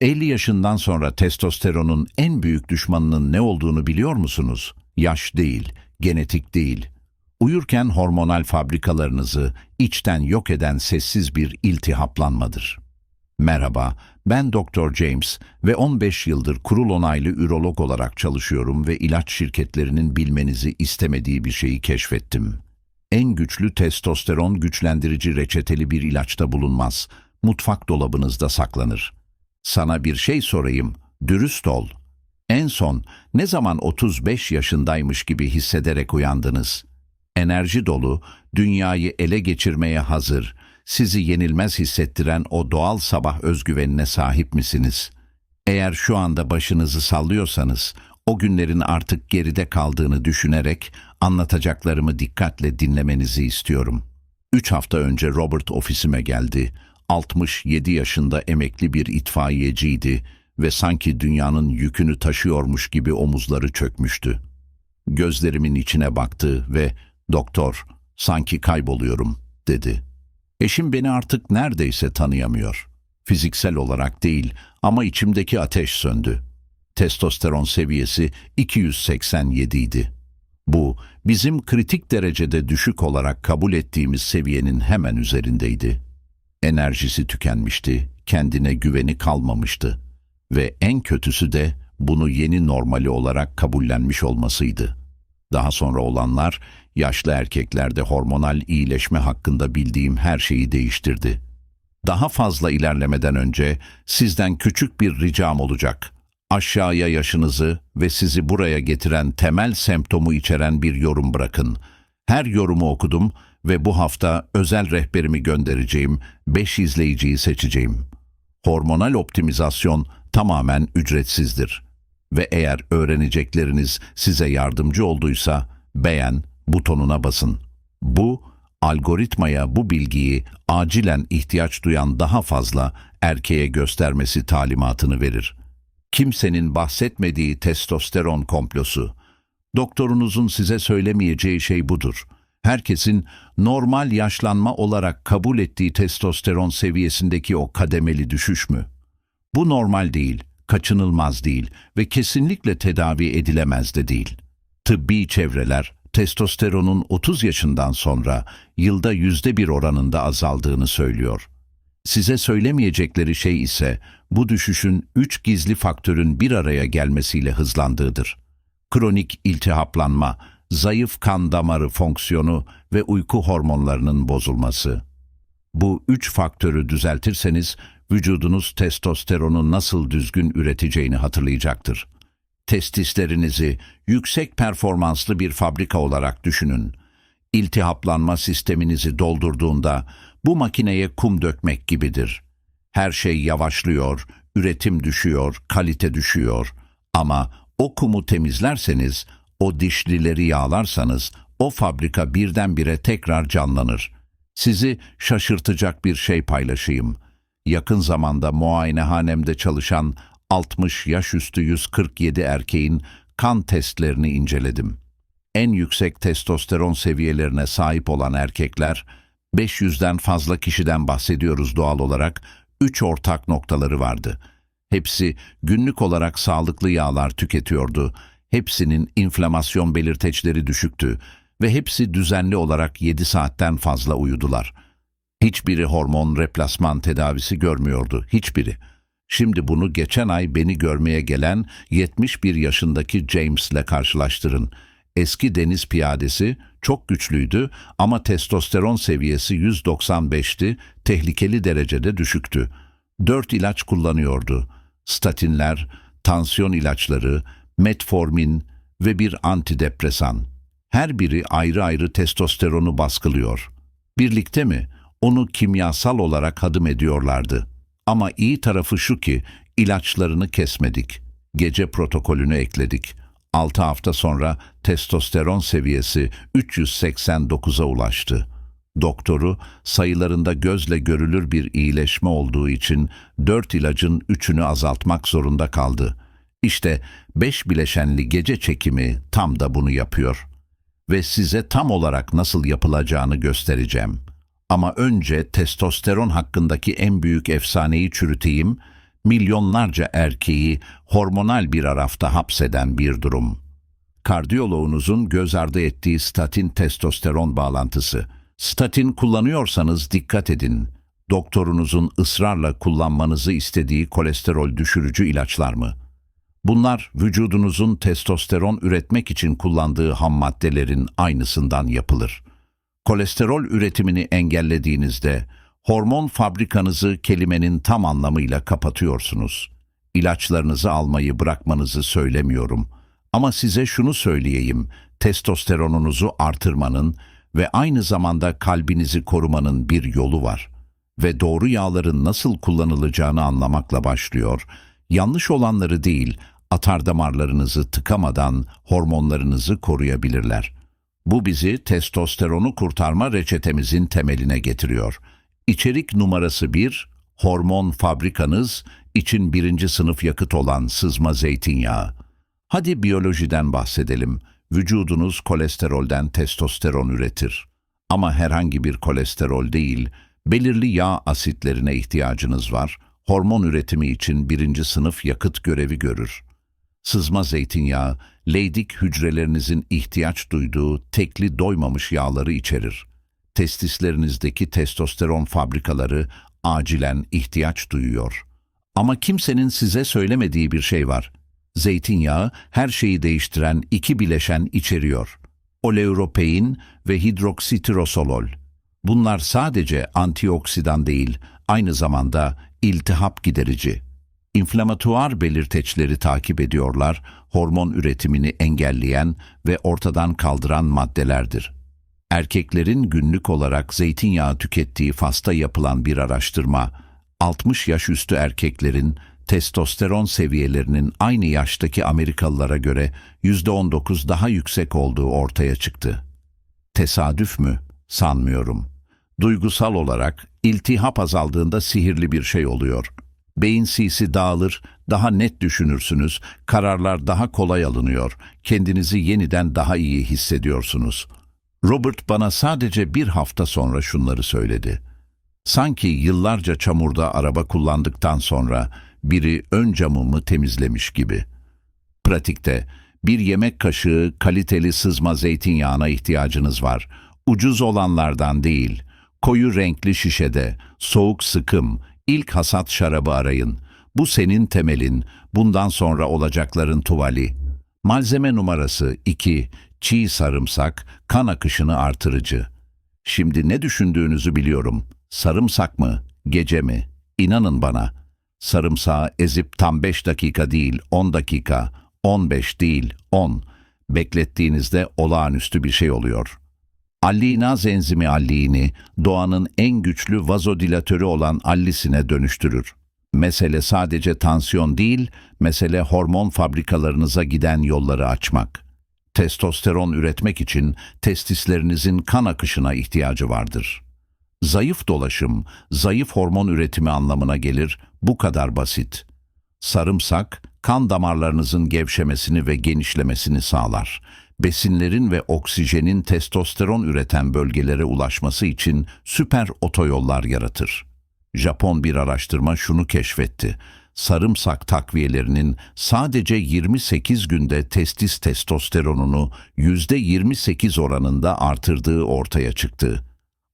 50 yaşından sonra testosteronun en büyük düşmanının ne olduğunu biliyor musunuz? Yaş değil, genetik değil. Uyurken hormonal fabrikalarınızı içten yok eden sessiz bir iltihaplanmadır. Merhaba, ben Dr. James ve 15 yıldır kurul onaylı ürolog olarak çalışıyorum ve ilaç şirketlerinin bilmenizi istemediği bir şeyi keşfettim. En güçlü testosteron güçlendirici reçeteli bir ilaçta bulunmaz. Mutfak dolabınızda saklanır. Sana bir şey sorayım, dürüst ol. En son ne zaman 35 yaşındaymış gibi hissederek uyandınız? Enerji dolu, dünyayı ele geçirmeye hazır, sizi yenilmez hissettiren o doğal sabah özgüvenine sahip misiniz? Eğer şu anda başınızı sallıyorsanız, o günlerin artık geride kaldığını düşünerek anlatacaklarımı dikkatle dinlemenizi istiyorum. Üç hafta önce Robert ofisime geldi. 67 yaşında emekli bir itfaiyeciydi ve sanki dünyanın yükünü taşıyormuş gibi omuzları çökmüştü. Gözlerimin içine baktı ve ''Doktor, sanki kayboluyorum.'' dedi. Eşim beni artık neredeyse tanıyamıyor. Fiziksel olarak değil ama içimdeki ateş söndü. Testosteron seviyesi 287 idi. Bu, bizim kritik derecede düşük olarak kabul ettiğimiz seviyenin hemen üzerindeydi. Enerjisi tükenmişti, kendine güveni kalmamıştı ve en kötüsü de bunu yeni normali olarak kabullenmiş olmasıydı. Daha sonra olanlar, yaşlı erkeklerde hormonal iyileşme hakkında bildiğim her şeyi değiştirdi. Daha fazla ilerlemeden önce sizden küçük bir ricam olacak. Aşağıya yaşınızı ve sizi buraya getiren temel semptomu içeren bir yorum bırakın. Her yorumu okudum ve bu hafta özel rehberimi göndereceğim, 5 izleyiciyi seçeceğim. Hormonal optimizasyon tamamen ücretsizdir. Ve eğer öğrenecekleriniz size yardımcı olduysa beğen butonuna basın. Bu, algoritmaya bu bilgiyi acilen ihtiyaç duyan daha fazla erkeğe göstermesi talimatını verir. Kimsenin bahsetmediği testosteron komplosu. Doktorunuzun size söylemeyeceği şey budur. Herkesin normal yaşlanma olarak kabul ettiği testosteron seviyesindeki o kademeli düşüş mü? Bu normal değil, kaçınılmaz değil ve kesinlikle tedavi edilemez de değil. Tıbbi çevreler, testosteronun 30 yaşından sonra yılda yüzde bir oranında azaldığını söylüyor. Size söylemeyecekleri şey ise bu düşüşün üç gizli faktörün bir araya gelmesiyle hızlandığıdır. Kronik iltihaplanma, zayıf kan damarı fonksiyonu ve uyku hormonlarının bozulması. Bu üç faktörü düzeltirseniz vücudunuz testosteronu nasıl düzgün üreteceğini hatırlayacaktır. Testislerinizi yüksek performanslı bir fabrika olarak düşünün. İltihaplanma sisteminizi doldurduğunda bu makineye kum dökmek gibidir. Her şey yavaşlıyor, üretim düşüyor, kalite düşüyor. Ama o kumu temizlerseniz, o dişlileri yağlarsanız o fabrika birdenbire tekrar canlanır. Sizi şaşırtacak bir şey paylaşayım. Yakın zamanda muayenehanemde çalışan 60 yaş üstü 147 erkeğin kan testlerini inceledim. En yüksek testosteron seviyelerine sahip olan erkekler, 500'den fazla kişiden bahsediyoruz doğal olarak, 3 ortak noktaları vardı. Hepsi günlük olarak sağlıklı yağlar tüketiyordu, hepsinin inflamasyon belirteçleri düşüktü ve hepsi düzenli olarak 7 saatten fazla uyudular. Hiçbiri hormon replasman tedavisi görmüyordu, hiçbiri. Şimdi bunu geçen ay beni görmeye gelen 71 yaşındaki James'le karşılaştırın. Eski deniz piyadesi çok güçlüydü ama testosteron seviyesi 195'ti, tehlikeli derecede düşüktü. Dört ilaç kullanıyordu. Statinler, tansiyon ilaçları, metformin ve bir antidepresan. Her biri ayrı ayrı testosteronu baskılıyor. Birlikte mi? Onu kimyasal olarak hadım ediyorlardı. Ama iyi tarafı şu ki ilaçlarını kesmedik. Gece protokolünü ekledik. 6 hafta sonra testosteron seviyesi 389'a ulaştı. Doktoru sayılarında gözle görülür bir iyileşme olduğu için 4 ilacın 3'ünü azaltmak zorunda kaldı. İşte 5 bileşenli gece çekimi tam da bunu yapıyor. Ve size tam olarak nasıl yapılacağını göstereceğim. Ama önce testosteron hakkındaki en büyük efsaneyi çürüteyim. milyonlarca erkeği hormonal bir arafta hapseden bir durum. Kardiyoloğunuzun göz ardı ettiği statin testosteron bağlantısı. Statin kullanıyorsanız dikkat edin. Doktorunuzun ısrarla kullanmanızı istediği kolesterol düşürücü ilaçlar mı? Bunlar vücudunuzun testosteron üretmek için kullandığı ham maddelerin aynısından yapılır. Kolesterol üretimini engellediğinizde hormon fabrikanızı kelimenin tam anlamıyla kapatıyorsunuz. İlaçlarınızı almayı bırakmanızı söylemiyorum. Ama size şunu söyleyeyim, testosteronunuzu artırmanın ve aynı zamanda kalbinizi korumanın bir yolu var. Ve doğru yağların nasıl kullanılacağını anlamakla başlıyor. Yanlış olanları değil, atar damarlarınızı tıkamadan hormonlarınızı koruyabilirler. Bu bizi testosteronu kurtarma reçetemizin temeline getiriyor. İçerik numarası 1, hormon fabrikanız için birinci sınıf yakıt olan sızma zeytinyağı. Hadi biyolojiden bahsedelim. Vücudunuz kolesterolden testosteron üretir. Ama herhangi bir kolesterol değil, belirli yağ asitlerine ihtiyacınız var. Hormon üretimi için birinci sınıf yakıt görevi görür. Sızma zeytinyağı, leydik hücrelerinizin ihtiyaç duyduğu tekli doymamış yağları içerir. Testislerinizdeki testosteron fabrikaları acilen ihtiyaç duyuyor. Ama kimsenin size söylemediği bir şey var. Zeytinyağı her şeyi değiştiren iki bileşen içeriyor. Oleuropein ve hidroksitirosolol. Bunlar sadece antioksidan değil, aynı zamanda iltihap giderici. İnflamatuar belirteçleri takip ediyorlar, hormon üretimini engelleyen ve ortadan kaldıran maddelerdir. Erkeklerin günlük olarak zeytinyağı tükettiği fasta yapılan bir araştırma, 60 yaş üstü erkeklerin testosteron seviyelerinin aynı yaştaki Amerikalılara göre %19 daha yüksek olduğu ortaya çıktı. Tesadüf mü? Sanmıyorum. Duygusal olarak iltihap azaldığında sihirli bir şey oluyor. Beyin sisi dağılır, daha net düşünürsünüz, kararlar daha kolay alınıyor, kendinizi yeniden daha iyi hissediyorsunuz. Robert bana sadece bir hafta sonra şunları söyledi. Sanki yıllarca çamurda araba kullandıktan sonra biri ön camımı temizlemiş gibi. Pratikte bir yemek kaşığı kaliteli sızma zeytinyağına ihtiyacınız var. Ucuz olanlardan değil, koyu renkli şişede, soğuk sıkım, ilk hasat şarabı arayın. Bu senin temelin, bundan sonra olacakların tuvali. Malzeme numarası 2. Çiğ sarımsak, kan akışını artırıcı. Şimdi ne düşündüğünüzü biliyorum. Sarımsak mı, gece mi? İnanın bana. Sarımsağı ezip tam 5 dakika değil 10 dakika, 15 değil 10. Beklettiğinizde olağanüstü bir şey oluyor. Allinaz enzimi alliini doğanın en güçlü vazodilatörü olan allisine dönüştürür. Mesele sadece tansiyon değil, mesele hormon fabrikalarınıza giden yolları açmak. Testosteron üretmek için testislerinizin kan akışına ihtiyacı vardır. Zayıf dolaşım, zayıf hormon üretimi anlamına gelir, bu kadar basit. Sarımsak, kan damarlarınızın gevşemesini ve genişlemesini sağlar. Besinlerin ve oksijenin testosteron üreten bölgelere ulaşması için süper otoyollar yaratır. Japon bir araştırma şunu keşfetti. Sarımsak takviyelerinin sadece 28 günde testis testosteronunu %28 oranında artırdığı ortaya çıktı.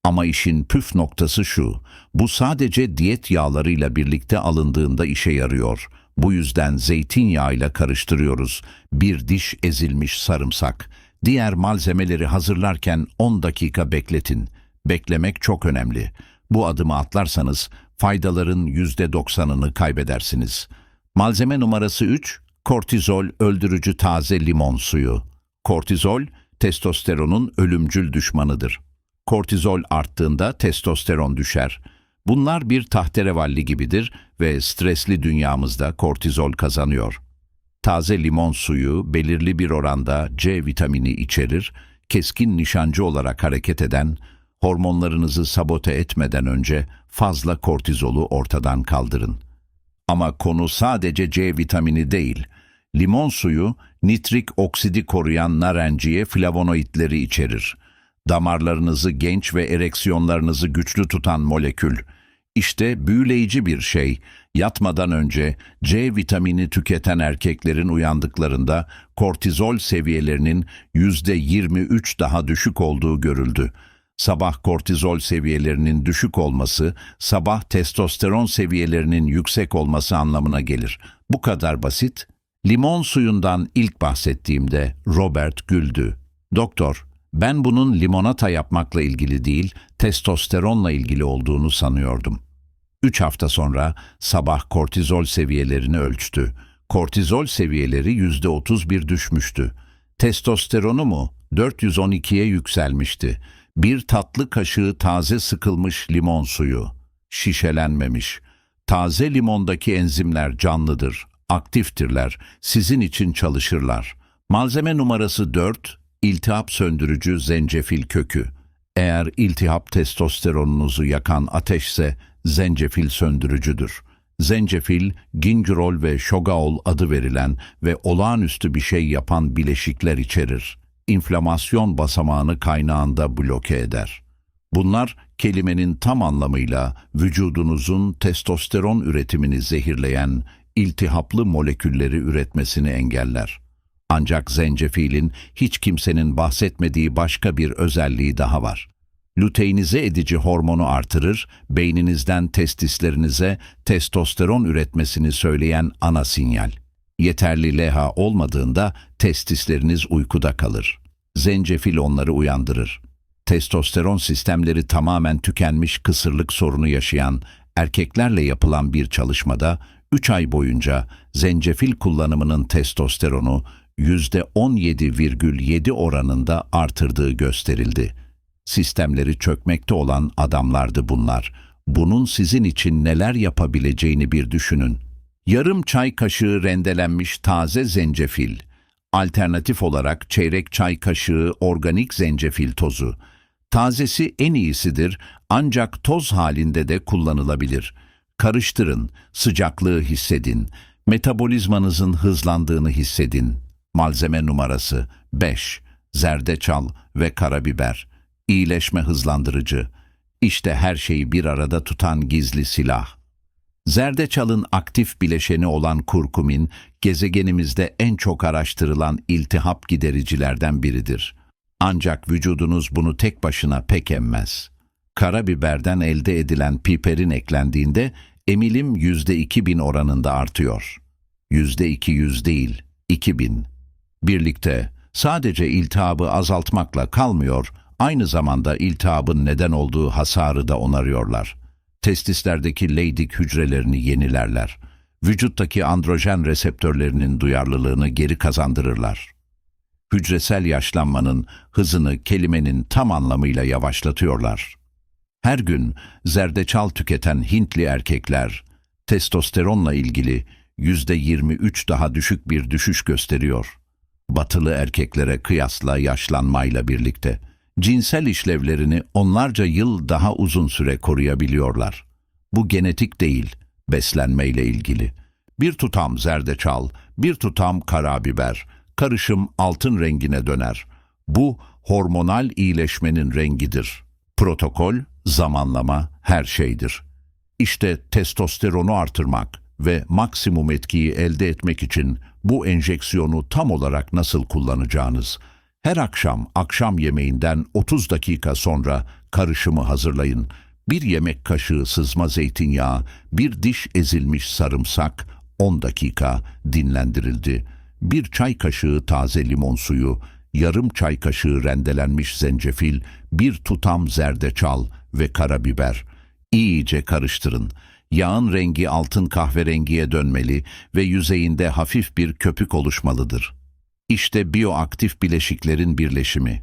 Ama işin püf noktası şu, bu sadece diyet yağlarıyla birlikte alındığında işe yarıyor. Bu yüzden zeytinyağıyla karıştırıyoruz. Bir diş ezilmiş sarımsak. Diğer malzemeleri hazırlarken 10 dakika bekletin. Beklemek çok önemli. Bu adımı atlarsanız faydaların %90'ını kaybedersiniz. Malzeme numarası 3, kortizol öldürücü taze limon suyu. Kortizol, testosteronun ölümcül düşmanıdır. Kortizol arttığında testosteron düşer. Bunlar bir tahterevalli gibidir ve stresli dünyamızda kortizol kazanıyor. Taze limon suyu belirli bir oranda C vitamini içerir, keskin nişancı olarak hareket eden, hormonlarınızı sabote etmeden önce fazla kortizolu ortadan kaldırın. Ama konu sadece C vitamini değil. Limon suyu nitrik oksidi koruyan narenciye flavonoidleri içerir. Damarlarınızı genç ve ereksiyonlarınızı güçlü tutan molekül. İşte büyüleyici bir şey. Yatmadan önce C vitamini tüketen erkeklerin uyandıklarında kortizol seviyelerinin %23 daha düşük olduğu görüldü. Sabah kortizol seviyelerinin düşük olması, sabah testosteron seviyelerinin yüksek olması anlamına gelir. Bu kadar basit. Limon suyundan ilk bahsettiğimde Robert güldü. Doktor, ben bunun limonata yapmakla ilgili değil, testosteronla ilgili olduğunu sanıyordum. Üç hafta sonra sabah kortizol seviyelerini ölçtü. Kortizol seviyeleri yüzde otuz bir düşmüştü. Testosteronu mu? 412'ye yükselmişti. Bir tatlı kaşığı taze sıkılmış limon suyu. Şişelenmemiş. Taze limondaki enzimler canlıdır, aktiftirler, sizin için çalışırlar. Malzeme numarası 4, iltihap söndürücü zencefil kökü. Eğer iltihap testosteronunuzu yakan ateşse zencefil söndürücüdür. Zencefil, gingerol ve şogaol adı verilen ve olağanüstü bir şey yapan bileşikler içerir. İnflamasyon basamağını kaynağında bloke eder. Bunlar kelimenin tam anlamıyla vücudunuzun testosteron üretimini zehirleyen iltihaplı molekülleri üretmesini engeller. Ancak zencefilin hiç kimsenin bahsetmediği başka bir özelliği daha var. Luteinize edici hormonu artırır, beyninizden testislerinize testosteron üretmesini söyleyen ana sinyal. Yeterli LH olmadığında testisleriniz uykuda kalır. Zencefil onları uyandırır. Testosteron sistemleri tamamen tükenmiş kısırlık sorunu yaşayan erkeklerle yapılan bir çalışmada 3 ay boyunca zencefil kullanımının testosteronu %17,7 oranında artırdığı gösterildi. Sistemleri çökmekte olan adamlardı bunlar. Bunun sizin için neler yapabileceğini bir düşünün. Yarım çay kaşığı rendelenmiş taze zencefil, alternatif olarak çeyrek çay kaşığı organik zencefil tozu. Tazesi en iyisidir ancak toz halinde de kullanılabilir. Karıştırın, sıcaklığı hissedin, metabolizmanızın hızlandığını hissedin. Malzeme numarası 5. Zerdeçal ve karabiber. İyileşme hızlandırıcı. İşte her şeyi bir arada tutan gizli silah. Zerdeçalın aktif bileşeni olan kurkumin, gezegenimizde en çok araştırılan iltihap gidericilerden biridir. Ancak vücudunuz bunu tek başına pek emmez. Karabiberden elde edilen piperin eklendiğinde emilim yüzde iki bin oranında artıyor. Yüzde iki yüz değil, iki bin. Birlikte sadece iltihabı azaltmakla kalmıyor, aynı zamanda iltihabın neden olduğu hasarı da onarıyorlar. Testislerdeki Leydig hücrelerini yenilerler. Vücuttaki androjen reseptörlerinin duyarlılığını geri kazandırırlar. Hücresel yaşlanmanın hızını kelimenin tam anlamıyla yavaşlatıyorlar. Her gün zerdeçal tüketen Hintli erkekler testosteronla ilgili yüzde 23 daha düşük bir düşüş gösteriyor. Batılı erkeklere kıyasla yaşlanmayla birlikte cinsel işlevlerini onlarca yıl daha uzun süre koruyabiliyorlar. Bu genetik değil, beslenmeyle ilgili. Bir tutam zerdeçal, bir tutam karabiber, karışım altın rengine döner. Bu hormonal iyileşmenin rengidir. Protokol, zamanlama her şeydir. İşte testosteronu artırmak ve maksimum etkiyi elde etmek için bu enjeksiyonu tam olarak nasıl kullanacağınız, her akşam akşam yemeğinden 30 dakika sonra karışımı hazırlayın. Bir yemek kaşığı sızma zeytinyağı, bir diş ezilmiş sarımsak, 10 dakika dinlendirildi. Bir çay kaşığı taze limon suyu, yarım çay kaşığı rendelenmiş zencefil, bir tutam zerdeçal ve karabiber. İyice karıştırın. Yağın rengi altın kahverengiye dönmeli ve yüzeyinde hafif bir köpük oluşmalıdır. İşte bioaktif bileşiklerin birleşimi.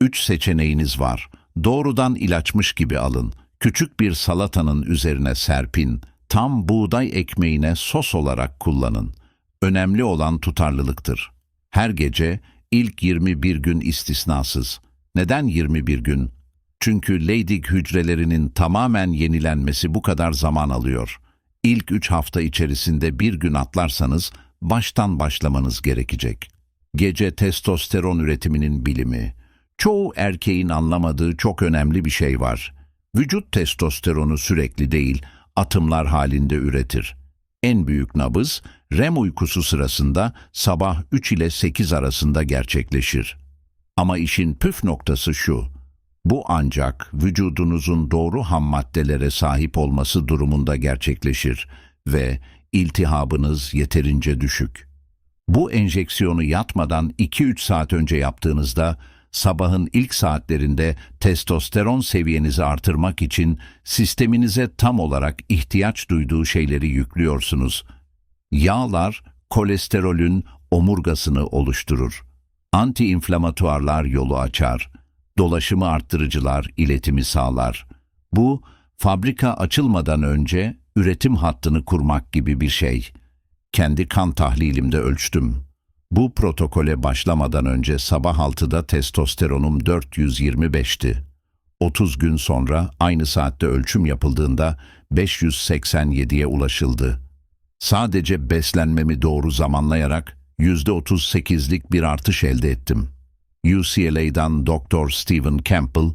Üç seçeneğiniz var. Doğrudan ilaçmış gibi alın. Küçük bir salatanın üzerine serpin. Tam buğday ekmeğine sos olarak kullanın. Önemli olan tutarlılıktır. Her gece ilk 21 gün istisnasız. Neden 21 gün? Çünkü Leydig hücrelerinin tamamen yenilenmesi bu kadar zaman alıyor. İlk 3 hafta içerisinde bir gün atlarsanız baştan başlamanız gerekecek. Gece testosteron üretiminin bilimi. Çoğu erkeğin anlamadığı çok önemli bir şey var. Vücut testosteronu sürekli değil, atımlar halinde üretir. En büyük nabız REM uykusu sırasında sabah 3 ile 8 arasında gerçekleşir. Ama işin püf noktası şu. Bu ancak vücudunuzun doğru ham maddelere sahip olması durumunda gerçekleşir ve iltihabınız yeterince düşük. Bu enjeksiyonu yatmadan 2-3 saat önce yaptığınızda sabahın ilk saatlerinde testosteron seviyenizi artırmak için sisteminize tam olarak ihtiyaç duyduğu şeyleri yüklüyorsunuz. Yağlar kolesterolün omurgasını oluşturur. Antiinflamatuarlar yolu açar. Dolaşımı arttırıcılar iletimi sağlar. Bu fabrika açılmadan önce üretim hattını kurmak gibi bir şey. Kendi kan tahlilimde ölçtüm. Bu protokole başlamadan önce sabah 6'da testosteronum 425'ti. 30 gün sonra aynı saatte ölçüm yapıldığında 587'ye ulaşıldı. Sadece beslenmemi doğru zamanlayarak %38'lik bir artış elde ettim. UCLA'dan Dr. Stephen Campbell,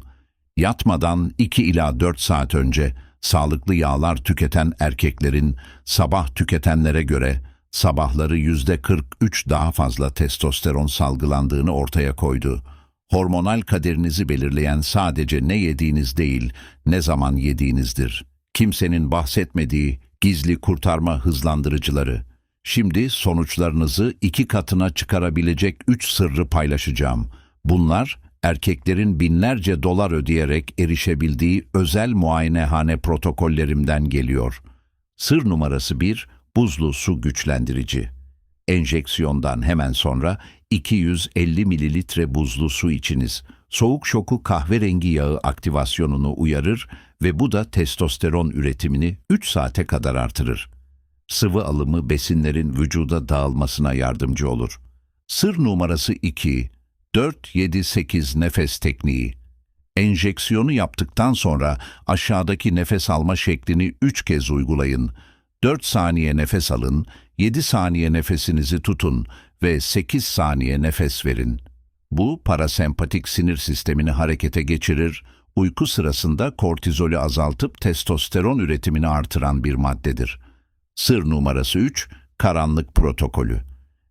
yatmadan 2 ila 4 saat önce sağlıklı yağlar tüketen erkeklerin sabah tüketenlere göre sabahları %43 daha fazla testosteron salgılandığını ortaya koydu. Hormonal kaderinizi belirleyen sadece ne yediğiniz değil, ne zaman yediğinizdir. Kimsenin bahsetmediği gizli kurtarma hızlandırıcıları. Şimdi sonuçlarınızı iki katına çıkarabilecek üç sırrı paylaşacağım. Bunlar erkeklerin binlerce dolar ödeyerek erişebildiği özel muayenehane protokollerimden geliyor. Sır numarası 1, buzlu su güçlendirici. Enjeksiyondan hemen sonra 250 mililitre buzlu su içiniz. Soğuk şoku kahverengi yağı aktivasyonunu uyarır ve bu da testosteron üretimini 3 saate kadar artırır. Sıvı alımı besinlerin vücuda dağılmasına yardımcı olur. Sır numarası 2, 4-7-8 nefes tekniği. Enjeksiyonu yaptıktan sonra aşağıdaki nefes alma şeklini 3 kez uygulayın. 4 saniye nefes alın, 7 saniye nefesinizi tutun ve 8 saniye nefes verin. Bu parasempatik sinir sistemini harekete geçirir, uyku sırasında kortizolü azaltıp testosteron üretimini artıran bir maddedir. Sır numarası 3, karanlık protokolü.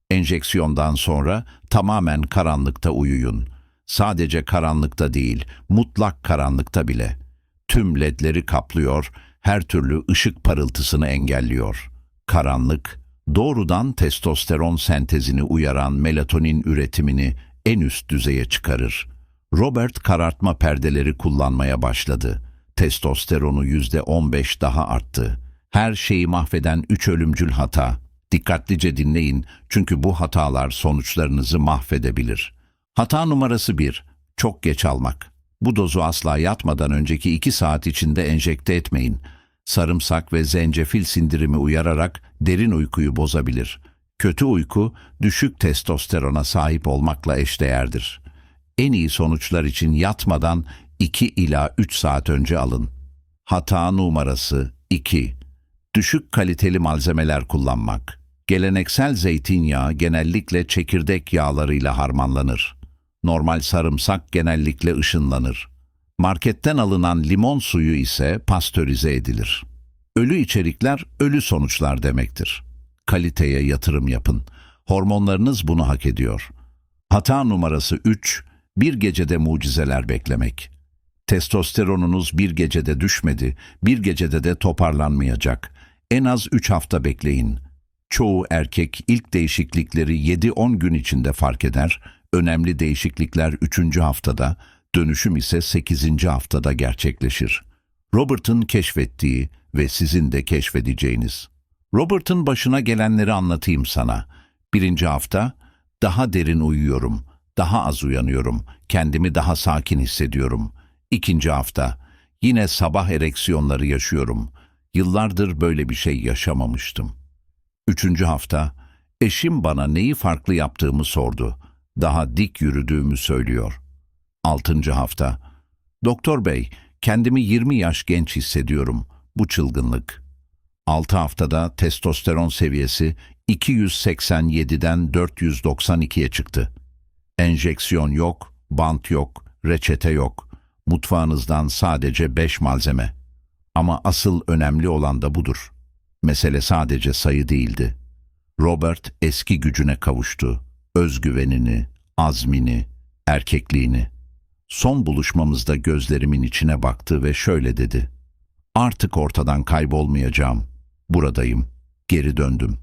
Enjeksiyondan sonra tamamen karanlıkta uyuyun. Sadece karanlıkta değil, mutlak karanlıkta bile. Tüm ledleri kaplıyor, her türlü ışık parıltısını engelliyor. Karanlık, doğrudan testosteron sentezini uyaran melatonin üretimini en üst düzeye çıkarır. Robert karartma perdeleri kullanmaya başladı. Testosteronu yüzde 15 daha arttı. Her şeyi mahveden üç ölümcül hata. Dikkatlice dinleyin çünkü bu hatalar sonuçlarınızı mahvedebilir. Hata numarası 1. Çok geç almak. Bu dozu asla yatmadan önceki 2 saat içinde enjekte etmeyin. Sarımsak ve zencefil sindirimi uyararak derin uykuyu bozabilir. Kötü uyku, düşük testosterona sahip olmakla eşdeğerdir. En iyi sonuçlar için yatmadan 2 ila 3 saat önce alın. Hata numarası 2. Düşük kaliteli malzemeler kullanmak. Geleneksel zeytinyağı genellikle çekirdek yağlarıyla harmanlanır. Normal sarımsak genellikle ışınlanır. Marketten alınan limon suyu ise pastörize edilir. Ölü içerikler ölü sonuçlar demektir. Kaliteye yatırım yapın. Hormonlarınız bunu hak ediyor. Hata numarası 3, bir gecede mucizeler beklemek. Testosteronunuz bir gecede düşmedi, bir gecede de toparlanmayacak. En az 3 hafta bekleyin. Çoğu erkek ilk değişiklikleri 7-10 gün içinde fark eder, önemli değişiklikler 3. haftada, dönüşüm ise 8. haftada gerçekleşir. Robert'ın keşfettiği ve sizin de keşfedeceğiniz. Robert'ın başına gelenleri anlatayım sana. Birinci hafta, daha derin uyuyorum, daha az uyanıyorum, kendimi daha sakin hissediyorum. İkinci hafta, yine sabah ereksiyonları yaşıyorum. Yıllardır böyle bir şey yaşamamıştım. Üçüncü hafta, eşim bana neyi farklı yaptığımı sordu. Daha dik yürüdüğümü söylüyor. Altıncı hafta, Doktor bey, kendimi 20 yaş genç hissediyorum. Bu çılgınlık. Altı haftada testosteron seviyesi 287'den 492'ye çıktı. Enjeksiyon yok, bant yok, reçete yok. Mutfağınızdan sadece 5 malzeme. Ama asıl önemli olan da budur. Mesele sadece sayı değildi. Robert eski gücüne kavuştu. Özgüvenini, azmini, erkekliğini. Son buluşmamızda gözlerimin içine baktı ve şöyle dedi. Artık ortadan kaybolmayacağım. Buradayım. Geri döndüm.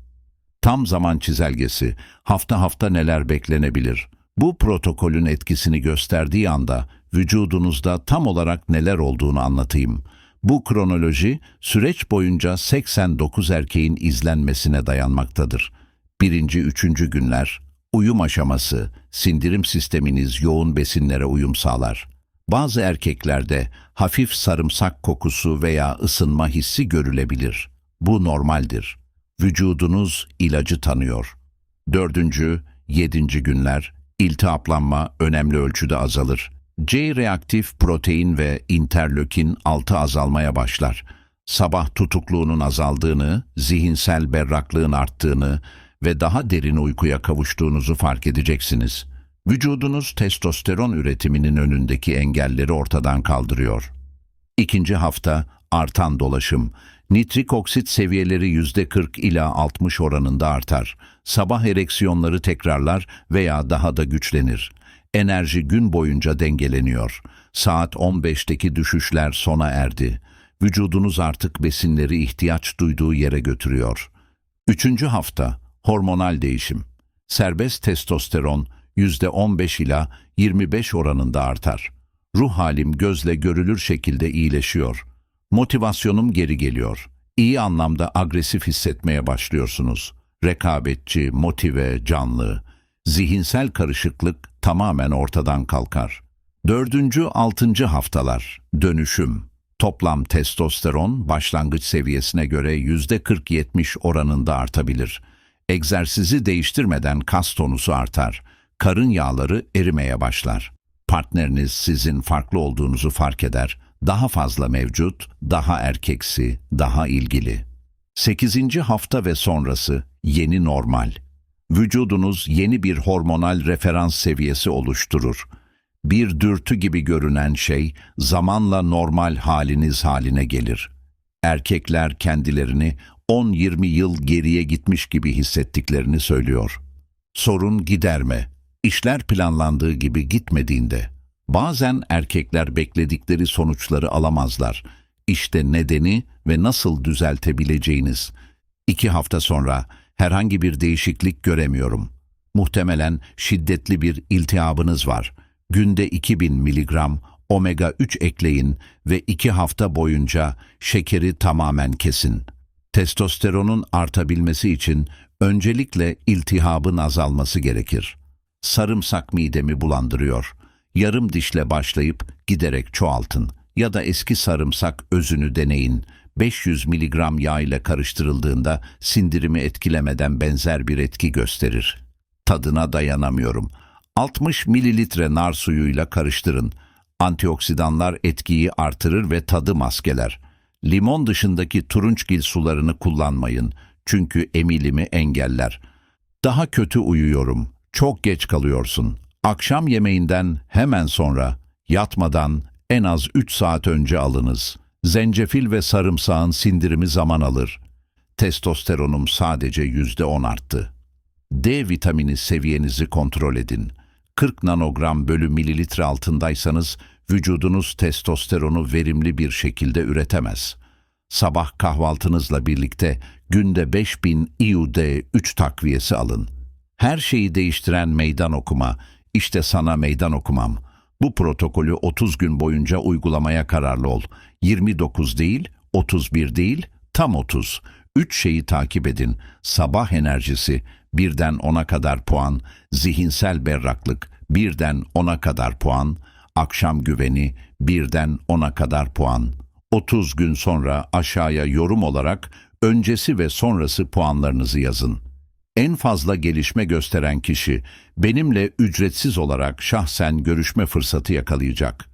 Tam zaman çizelgesi, hafta hafta neler beklenebilir? Bu protokolün etkisini gösterdiği anda vücudunuzda tam olarak neler olduğunu anlatayım. Bu kronoloji süreç boyunca 89 erkeğin izlenmesine dayanmaktadır. Birinci, üçüncü günler, uyum aşaması, sindirim sisteminiz yoğun besinlere uyum sağlar. Bazı erkeklerde hafif sarımsak kokusu veya ısınma hissi görülebilir. Bu normaldir. Vücudunuz ilacı tanıyor. Dördüncü, yedinci günler, iltihaplanma önemli ölçüde azalır. C-reaktif protein ve interlökin 6 azalmaya başlar. Sabah tutukluğunun azaldığını, zihinsel berraklığın arttığını ve daha derin uykuya kavuştuğunuzu fark edeceksiniz. Vücudunuz testosteron üretiminin önündeki engelleri ortadan kaldırıyor. İkinci hafta artan dolaşım. Nitrik oksit seviyeleri %40 ila 60 oranında artar. Sabah ereksiyonları tekrarlar veya daha da güçlenir. Enerji gün boyunca dengeleniyor. Saat 15'teki düşüşler sona erdi. Vücudunuz artık besinleri ihtiyaç duyduğu yere götürüyor. Üçüncü hafta hormonal değişim. Serbest testosteron %15 ila 25 oranında artar. Ruh halim gözle görülür şekilde iyileşiyor. Motivasyonum geri geliyor. İyi anlamda agresif hissetmeye başlıyorsunuz. Rekabetçi, motive, canlı. Zihinsel karışıklık tamamen ortadan kalkar. Dördüncü, altıncı haftalar. Dönüşüm. Toplam testosteron başlangıç seviyesine göre %40-70 oranında artabilir. Egzersizi değiştirmeden kas tonusu artar. Karın yağları erimeye başlar. Partneriniz sizin farklı olduğunuzu fark eder. Daha fazla mevcut, daha erkeksi, daha ilgili. 8. hafta ve sonrası yeni normal. Vücudunuz yeni bir hormonal referans seviyesi oluşturur. Bir dürtü gibi görünen şey zamanla normal haliniz haline gelir. Erkekler kendilerini 10-20 yıl geriye gitmiş gibi hissettiklerini söylüyor. Sorun giderme. İşler planlandığı gibi gitmediğinde. Bazen erkekler bekledikleri sonuçları alamazlar. İşte nedeni ve nasıl düzeltebileceğiniz. İki hafta sonra herhangi bir değişiklik göremiyorum. Muhtemelen şiddetli bir iltihabınız var. Günde 2000 miligram omega 3 ekleyin ve iki hafta boyunca şekeri tamamen kesin. Testosteronun artabilmesi için öncelikle iltihabın azalması gerekir. Sarımsak midemi bulandırıyor. Yarım dişle başlayıp giderek çoğaltın ya da eski sarımsak özünü deneyin. 500 miligram yağ ile karıştırıldığında sindirimi etkilemeden benzer bir etki gösterir. Tadına dayanamıyorum. 60 mililitre nar suyuyla karıştırın. Antioksidanlar etkiyi artırır ve tadı maskeler. Limon dışındaki turunçgil sularını kullanmayın. Çünkü emilimi engeller. Daha kötü uyuyorum. Çok geç kalıyorsun. Akşam yemeğinden hemen sonra, yatmadan en az 3 saat önce alınız. Zencefil ve sarımsağın sindirimi zaman alır. Testosteronum sadece %10 arttı. D vitamini seviyenizi kontrol edin. 40 nanogram bölü mililitre altındaysanız vücudunuz testosteronu verimli bir şekilde üretemez. Sabah kahvaltınızla birlikte günde 5000 IUD-3 takviyesi alın. Her şeyi değiştiren meydan okuma, işte sana meydan okumam. Bu protokolü 30 gün boyunca uygulamaya kararlı ol. 29 değil, 31 değil, tam 30. Üç şeyi takip edin. Sabah enerjisi, birden 10'a kadar puan, zihinsel berraklık, birden 10'a kadar puan, akşam güveni, birden 10'a kadar puan. 30 gün sonra aşağıya yorum olarak öncesi ve sonrası puanlarınızı yazın. En fazla gelişme gösteren kişi benimle ücretsiz olarak şahsen görüşme fırsatı yakalayacak.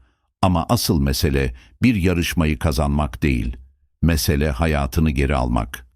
Ama asıl mesele bir yarışmayı kazanmak değil. Mesele hayatını geri almak.